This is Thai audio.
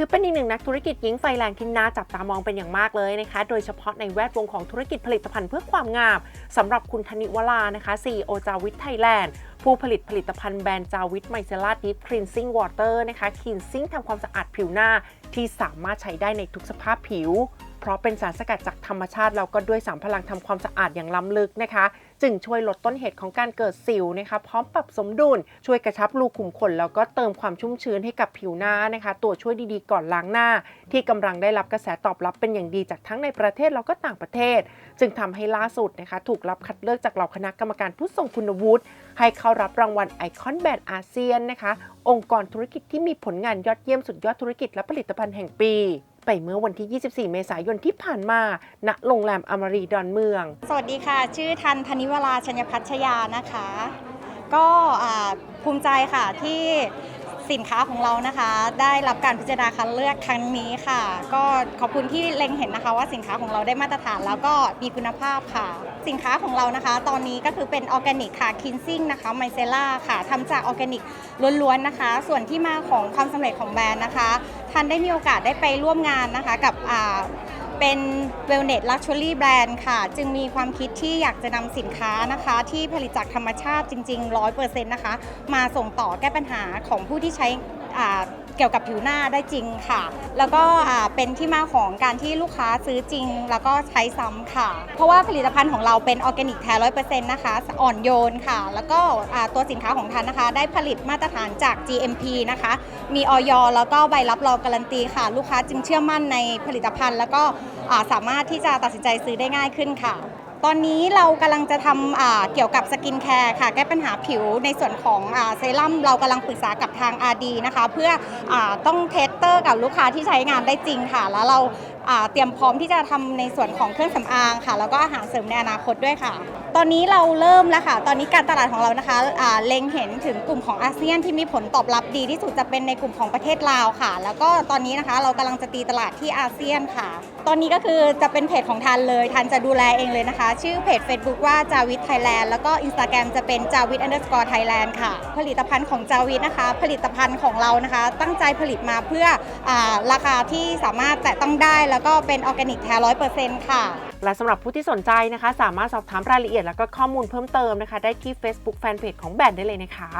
ือเป็นอีกหนึ่งนักธุรกิจหญิงไฟแรงที่น่าจับตามองเป็นอย่างมากเลยนะคะ โดยเฉพาะในแวดวงของธุรกิจผลิตภัณฑ์เพื่อความงามสำหรับคุณธนิวรานะคะ CEO จาวิทไทยแลนด์ผู้ผลิตผลิตภัณฑ์แบรนด์จาวิทไมเซล่าดิฟคลีนซิ่งวอเตอร์นะคะคลีนซิ่งทำความสะอาดผิวหน้าที่สามารถใช้ได้ในทุกสภาพผิว เพราะเป็นสารสกัดจากธรรมชาติแล้วก็ด้วยสารพลังทำความสะอาดอย่างล้ำลึกนะคะ จึงช่วยลดต้นเหตุของการเกิดสิวนะคะ พร้อมปรับสมดุล ช่วยกระชับรูขุมขน แล้วก็เติมความชุ่มชื้นให้กับผิวหน้านะคะ ตัวช่วยดีๆก่อนล้างหน้า ที่กำลังได้รับกระแสตอบรับเป็นอย่างดีจากทั้งในประเทศแล้วก็ต่างประเทศ จึงทำให้ล่าสุดนะคะ ถูกรับคัดเลือกจากเหล่าคณะกรรมการผู้ทรงคุณวุฒิให้เข้ารับรางวัลไอคอนแบรนด์อาเซียนนะคะ องค์กรธุรกิจที่มีผลงานยอดเยี่ยมสุดยอดธุรกิจและผลิตภัณฑ์แห่งปี ไปเมื่อวันที่ 24 เมษายนที่ผ่านมา ณ โรงแรมอมรีดอนเมือง สวัสดีค่ะ ชื่อทันธนิวราชัญพัชยานะคะ ก็ภูมิใจค่ะที่สินค้าของเรานะคะ ได้รับการพิจารณาคัดเลือกครั้งนี้ค่ะ ก็ขอบคุณที่เล็งเห็นนะคะว่าสินค้าของเราได้มาตรฐานแล้วก็มีคุณภาพค่ะ สินค้าของเรานะคะ ตอนนี้ก็คือเป็นออร์แกนิกค่ะคินซิ่งนะคะไมเซล่าค่ะทำจากออร์แกนิกล้วนๆนะคะ ส่วนที่มาของความสำเร็จของแบรนด์นะคะ ทันได้มีโอกาสได้ไปร่วมงานนะคะกับเป็น Wellness Luxury Brand ค่ะ จึงมีความคิดที่อยากจะนำสินค้านะคะ ที่ผลิตจากธรรมชาติจริง ๆ 100%นะคะ มาส่งต่อแก้ปัญหาของผู้ที่ใช้อ่า เกี่ยวกับผิวหน้าได้จริงค่ะ แล้วก็เป็นที่มาของการที่ลูกค้าซื้อจริง แล้วก็ใช้ซ้ำค่ะ เพราะว่าผลิตภัณฑ์ของเราเป็นออร์แกนิกแท้ร้อยเปอร์เซ็นต์นะคะ อ่อนโยนค่ะ แล้วก็ตัวสินค้าของทันนะคะ ได้ผลิตมาตรฐานจาก GMP นะคะ มีออยแล้วก็ใบรับรองการันตีค่ะ ลูกค้าจึงเชื่อมั่นในผลิตภัณฑ์ แล้วก็สามารถที่จะตัดสินใจซื้อได้ง่ายขึ้นค่ะ ตอนนี้เรากำลังจะทำเกี่ยวกับสกินแคร์ค่ะ แก้ปัญหาผิวในส่วนของเซรั่มเรากำลังปรึกษากับทางอาดีนะคะ เพื่ออต้องเทสเตอร์กับลูกค้าที่ใช้งานได้จริงค่ะ แล้วเราเตรียมพร้อมที่จะทำในส่วนของเครื่องสำอางค่ะ แล้วก็อาหารเสริมในอนาคตด้วยค่ะ ตอนนี้เราเริ่มแล้วค่ะ ตอนนี้การตลาดของเรานะคะเล็งเห็นถึงกลุ่มของอาเซียนที่มีผลตอบรับดีที่สุดจะเป็นในกลุ่มของประเทศลาวค่ะ แล้วก็ตอนนี้นะคะเรากำลังจะตีตลาดที่อาเซียนค่ะ ตอนนี้ก็คือจะเป็นเพจของทันเลยทันจะดูแลเองเลยนะคะ ชื่อเพจ Facebook ว่าจาวิทไทยแลนด์แล้วก็ Instagram จะเป็นจาวิท underscore Thailand ค่ะ ผลิตภัณฑ์ของจาวิทนะคะ ผลิตภัณฑ์ของเรานะคะ ตั้งใจผลิตมาเพื่ออราคาที่สามารถแตะต้องได้แล้วก็เป็นออร์แกนิกแท้ร้อยเปอร์เซ็นต์ค่ะ และสำหรับผู้ที่สนใจนะคะ สามารถสอบถามรายละเอียดแล้วก็ข้อมูลเพิ่มเติมนะคะ ได้ที่ Facebook Fanpage ของแบรนด์ได้เลยนะคะ